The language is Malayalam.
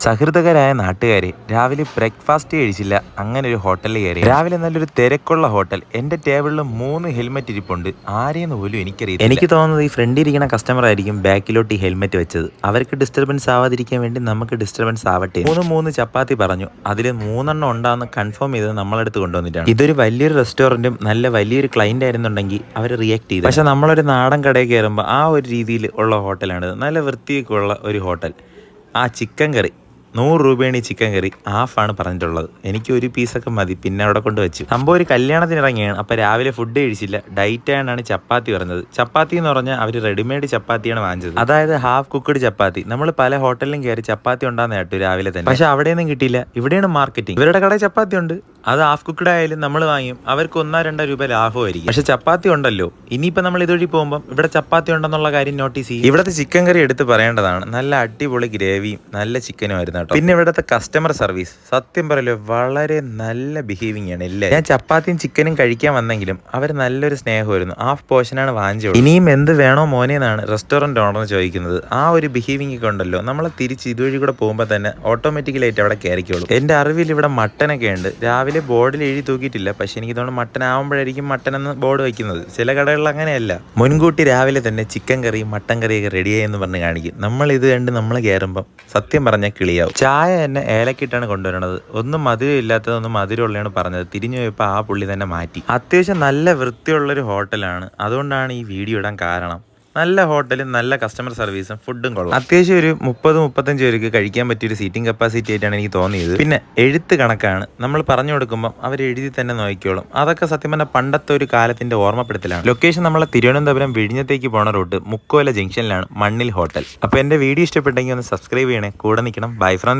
സഹൃദകരായ നാട്ടുകാരെ രാവിലെ ബ്രേക്ക്ഫാസ്റ്റ് കഴിച്ചില്ല അങ്ങനെ ഒരു ഹോട്ടലിൽ കയറി. രാവിലെ നല്ലൊരു തിരക്കുള്ള ഹോട്ടൽ എന്റെ ടേബിളിൽ മൂന്ന് ഹെൽമെറ്റ് ഇരിപ്പുണ്ട്. ആരെയെന്ന് പോലും എനിക്കറിയാം എനിക്ക് തോന്നുന്നത് ഈ ഫ്രണ്ട് ഇരിക്കുന്ന കസ്റ്റമർ ആയിരിക്കും ബാക്കിലോട്ട് ഈ ഹെൽമെറ്റ് വെച്ചത്. അവർക്ക് ഡിസ്റ്റർബൻസ് ആവാതിരിക്കാൻ വേണ്ടി നമുക്ക് ഡിസ്റ്റർബൻസ് ആവട്ടെ. മൂന്ന് മൂന്ന് ചപ്പാത്തി പറഞ്ഞു. അതിൽ മൂന്നെണ്ണം ഉണ്ടാന്ന് കൺഫേം ചെയ്ത് നമ്മളെടുത്ത് കൊണ്ടുവന്നിട്ടാണ്. ഇതൊരു വലിയൊരു റെസ്റ്റോറന്റും നല്ല വലിയൊരു ക്ലൈന്റ് ആയിരുന്നുണ്ടെങ്കിൽ അവർ റിയാക്ട് ചെയ്തു. പക്ഷെ നമ്മളൊരു നാടൻ കടയിൽ കയറുമ്പോൾ ആ ഒരു രീതിയിൽ ഉള്ള ഹോട്ടലാണ്. നല്ല വൃത്തിയൊക്കെ ഉള്ള ഒരു ഹോട്ടൽ. ആ ചിക്കൻ കറി നൂറ് രൂപയാണ് ഈ ചിക്കൻ കറി. ഹാഫാണ് പറഞ്ഞിട്ടുള്ളത്. എനിക്ക് ഒരു പീസൊക്കെ മതി. പിന്നെ അവിടെ കൊണ്ട് വെച്ചു. സംഭവം ഒരു കല്യാണത്തിന് ഇറങ്ങിയാണ്. അപ്പോൾ രാവിലെ ഫുഡ് കഴിച്ചില്ല. ഡയറ്റ് ആയാണ് ചപ്പാത്തി പറഞ്ഞത്. ചപ്പാത്തി എന്ന് പറഞ്ഞാൽ അവർ റെഡിമെയ്ഡ് ചപ്പാത്തിയാണ് വാങ്ങിച്ചത്. അതായത് ഹാഫ് കുക്ക്ഡ് ചപ്പാത്തി. നമ്മൾ പല ഹോട്ടലിലും കയറി ചപ്പാത്തി ഉണ്ടാകുന്ന കേട്ടു രാവിലെ തന്നെ. പക്ഷെ അവിടെയൊന്നും കിട്ടിയില്ല. ഇവിടെയാണ് മാർക്കറ്റിംഗ് ഇവരുടെ കടയിൽ ചപ്പാത്തി ഉണ്ട്. അത് ഹാഫ് കുക്ക്ഡ് ആയാലും നമ്മൾ വാങ്ങിയും. അവർക്ക് ഒന്നോ രണ്ടോ രൂപ ലാഭമായിരിക്കും. പക്ഷെ ചപ്പാത്തി ഉണ്ടല്ലോ. ഇനിയിപ്പോൾ നമ്മൾ ഇതുവഴി പോകുമ്പോൾ ഇവിടെ ചപ്പാത്തി ഉണ്ടെന്നുള്ള കാര്യം നോട്ടീസ് ചെയ്യും. ഇവിടുത്തെ ചിക്കൻ കറി എടുത്ത് പറയേണ്ടതാണ്. നല്ല അടിപൊളി ഗ്രേവിയും നല്ല ചിക്കനും ആയിരുന്നു കേട്ടോ. പിന്നെ ഇവിടുത്തെ കസ്റ്റമർ സർവീസ് സത്യം പറയല്ലോ വളരെ നല്ല ബിഹേവിംഗ് ആണ് ഇല്ലേ ഞാൻ ചപ്പാത്തിയും ചിക്കനും കഴിക്കാൻ വന്നെങ്കിലും അവർ നല്ലൊരു സ്നേഹമായിരുന്നു. ഹാഫ് പോർഷനാണ് വാങ്ങിച്ചത് ഇനിയും എന്ത് വേണോ മോനെ എന്നാണ് റെസ്റ്റോറന്റ് ഓണർ ചോദിക്കുന്നത്. ആ ഒരു ബിഹേവിംഗ് ഒക്കെ ഉണ്ടല്ലോ. നമ്മളെ തിരിച്ച് ഇതുവഴി കൂടെ പോകുമ്പോൾ തന്നെ ഓട്ടോമാറ്റിക്കലായിട്ട് അവിടെ കയറിക്കോളും. എന്റെ അറിവിൽ ഇവിടെ മട്ടനൊക്കെ ഉണ്ട്. രാവിലെ ബോർഡിൽ എഴുതി തൂക്കിയിട്ടില്ല. പക്ഷെ എനിക്ക് തോന്നുന്നു മട്ടൻ ആവുമ്പോഴായിരിക്കും മട്ടൻ എന്ന് ബോർഡ് വയ്ക്കുന്നത്. ചില കടകളിൽ അങ്ങനെയല്ല. മുൻകൂട്ടി രാവിലെ തന്നെ ചിക്കൻ കറിയും മട്ടൻ കറിയൊക്കെ റെഡിയായെന്ന് പറഞ്ഞ് കാണിക്കും. നമ്മൾ ഇത് കണ്ട് നമ്മൾ കയറുമ്പം സത്യം പറഞ്ഞാൽ കിളിയാവും. ചായ തന്നെ ഏലക്കിട്ടാണ് കൊണ്ടുവരണത്. ഒന്നും മധുരം ഇല്ലാത്തതൊന്നും മധുരമുള്ളതാണ് പറഞ്ഞത്. തിരിഞ്ഞു പോയപ്പോൾ ആ പുള്ളി തന്നെ മാറ്റി. അത്യാവശ്യം നല്ല വൃത്തിയുള്ളൊരു ഹോട്ടലാണ്. അതുകൊണ്ടാണ് ഈ വീഡിയോ ഇടാൻ കാരണം. നല്ല ഹോട്ടലും നല്ല കസ്റ്റമർ സർവീസും ഫുഡും കൊള്ളാം. അത്യാവശ്യം ഒരു മുപ്പത് മുപ്പത്തഞ്ച് പേർക്ക് കഴിക്കാൻ പറ്റിയ ഒരു സീറ്റിംഗ് കപ്പാസിറ്റി ആയിട്ടാണ് എനിക്ക് തോന്നിയത്. പിന്നെ എഴുത്ത് കണക്കാണ്. നമ്മൾ പറഞ്ഞു കൊടുക്കുമ്പോൾ അവർ എഴുതി തന്നെ നോക്കിക്കോളും. അതൊക്കെ സത്യം പറഞ്ഞാൽ പണ്ടത്തെ ഒരു കാലത്തിന്റെ ഓർമ്മപ്പെടുത്തലാണ്. ലൊക്കേഷൻ നമ്മളെ തിരുവനന്തപുരം വിഴിഞ്ഞത്തേക്ക് പോണ റൂട്ട് മുക്കോല ജംഗ്ഷനിലാണ് മണ്ണിൽ ഹോട്ടൽ. അപ്പോൾ എന്റെ വീഡിയോ ഇഷ്ടപ്പെട്ടെങ്കിൽ ഒന്ന് സബ്സ്ക്രൈബ് ചെയ്യണേ. കൂടെ നിൽക്കണം. Bye from